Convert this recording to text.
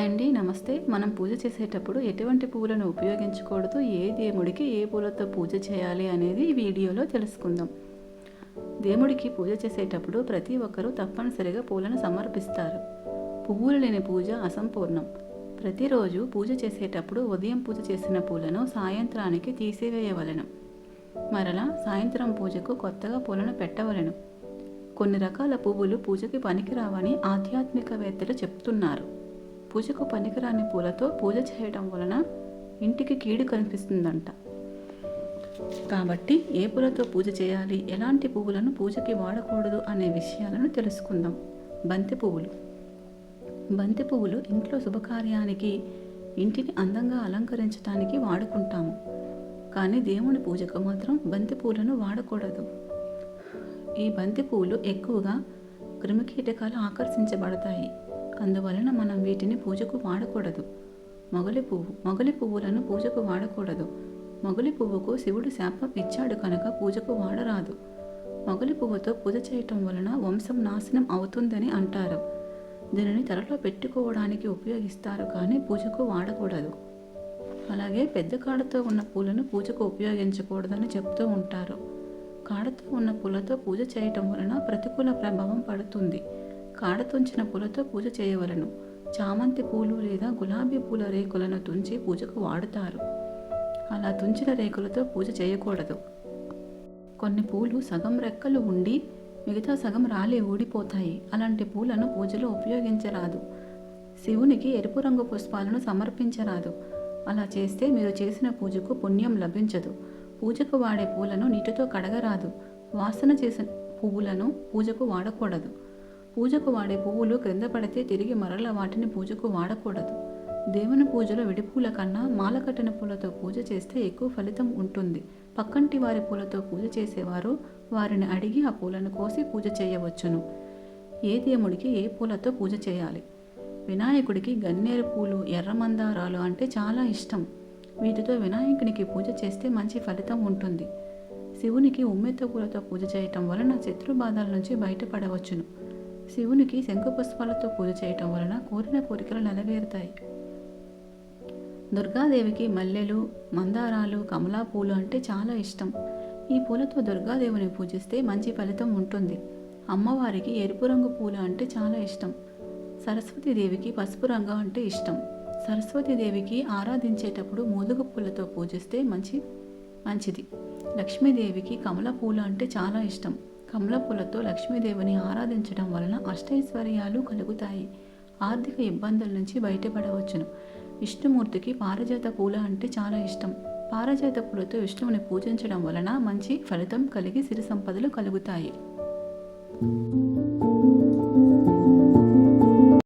Hi అండి. నమస్తే. మనం పూజ చేసేటప్పుడు ఎటువంటి పువ్వులను ఉపయోగించకూడదు? ఏ దేవుడికి ఏ పూలతో పూజ చేయాలి అనేది వీడియోలో తెలుసుకుందాం. దేవుడికి పూజ చేసేటప్పుడు ప్రతి ఒక్కరూ తప్పనిసరిగా పూలను సమర్పిస్తారు. పువ్వులు లేని పూజ అసంపూర్ణం. ప్రతిరోజు పూజ చేసేటప్పుడు ఉదయం పూజ చేసిన పూలను సాయంత్రానికి తీసివేయవలను. మరలా సాయంత్రం పూజకు కొత్తగా పూలను పెట్టవలెను. కొన్ని రకాల పువ్వులు పూజకి పనికిరావని ఆధ్యాత్మికవేత్తలు చెప్తున్నారు. పూజకు పనికిరాని పూలతో పూజ చేయడం వలన ఇంటికి కీడు కనిపిస్తుందంట. కాబట్టి ఏ పూలతో పూజ చేయాలి? ఎలాంటి పువ్వులను పూజకి వాడకూడదు అనే విషయాలను తెలుసుకుందాం. బంతి పువ్వులు. బంతి పువ్వులు ఇంట్లో శుభకార్యానికి ఇంటిని అందంగా అలంకరించడానికి వాడుకుంటాము. కానీ దేవుని పూజకు మాత్రం బంతి పువ్వులను వాడకూడదు. ఈ బంతి పువ్వులు ఎక్కువగా క్రిమికీటకాలు ఆకర్షించబడతాయి. అందువలన మనం వీటిని పూజకు వాడకూడదు. మొగలి పువ్వు మొగలి పువ్వులను పూజకు వాడకూడదు. మొగలి పువ్వుకు శివుడు శాపం ఇచ్చాడు కనుక పూజకు వాడరాదు. మొగలి పువ్వుతో పూజ చేయటం వలన వంశం నాశనం అవుతుందని అంటారు. దీనిని తలలో పెట్టుకోవడానికి ఉపయోగిస్తారు కానీ పూజకు వాడకూడదు. అలాగే పెద్ద కాడతో ఉన్న పూలను పూజకు ఉపయోగించకూడదని చెప్తూ ఉంటారు. కాడతో ఉన్న పూలతో పూజ చేయటం వలన ప్రతికూల ప్రభావం పడుతుంది. కాడ తుంచిన పూలతో పూజ చేయవలను. చామంతి పూలు లేదా గులాబీ పూల రేకులను తుంచి పూజకు వాడుతారు. అలా తుంచిన రేకులతో పూజ చేయకూడదు. కొన్ని పూలు సగం రెక్కలు ఉండి మిగతా సగం రాలి ఊడిపోతాయి. అలాంటి పూలను పూజలో ఉపయోగించరాదు. శివునికి ఎరుపు రంగు పుష్పాలను సమర్పించరాదు. అలా చేస్తే మీరు చేసిన పూజకు పుణ్యం లభించదు. పూజకు వాడే పూలను నీటితో కడగరాదు. వాసన చేసిన పువ్వులను పూజకు వాడకూడదు. పూజకు వాడే పువ్వులు క్రింద పడితే తిరిగి మరల వాటిని పూజకు వాడకూడదు. దేవుని పూజలో విడి పూల కన్నా మాల కట్టిన పూలతో పూజ చేస్తే ఎక్కువ ఫలితం ఉంటుంది. పక్కంటి వారి పూలతో పూజ చేసేవారు వారిని అడిగి ఆ పూలను కోసి పూజ చేయవచ్చును. ఏ దేవుడికి ఏ పూలతో పూజ చేయాలి? వినాయకుడికి గన్నేరు పూలు ఎర్రమందారాలు అంటే చాలా ఇష్టం. వీటితో వినాయకునికి పూజ చేస్తే మంచి ఫలితం ఉంటుంది. శివునికి ఉమ్మెత్త పూలతో పూజ చేయటం వలన శత్రు బాధల నుంచి బయటపడవచ్చును. శివునికి శంఖపుష్పాలతో పూజ చేయటం వలన కోరిన కోరికలు నెరవేరుతాయి. దుర్గాదేవికి మల్లెలు మందారాలు కమలా పూలు అంటే చాలా ఇష్టం. ఈ పూలతో దుర్గాదేవిని పూజిస్తే మంచి ఫలితం ఉంటుంది. అమ్మవారికి ఎరుపు రంగు పూలు అంటే చాలా ఇష్టం. సరస్వతీదేవికి పసుపు రంగు అంటే ఇష్టం. సరస్వతీదేవికి ఆరాధించేటప్పుడు మోదుగ పూలతో పూజిస్తే మంచి మంచిది. లక్ష్మీదేవికి కమల పూలు అంటే చాలా ఇష్టం. కమల పూలతో లక్ష్మీదేవిని ఆరాధించడం వలన అష్టైశ్వర్యాలు కలుగుతాయి. ఆర్థిక ఇబ్బందుల నుంచి బయటపడవచ్చును. విష్ణుమూర్తికి పారిజాత పూల అంటే చాలా ఇష్టం. పారిజాత పూలతో విష్ణువుని పూజించడం వలన మంచి ఫలితం కలిగి సిరి సంపదలు కలుగుతాయి.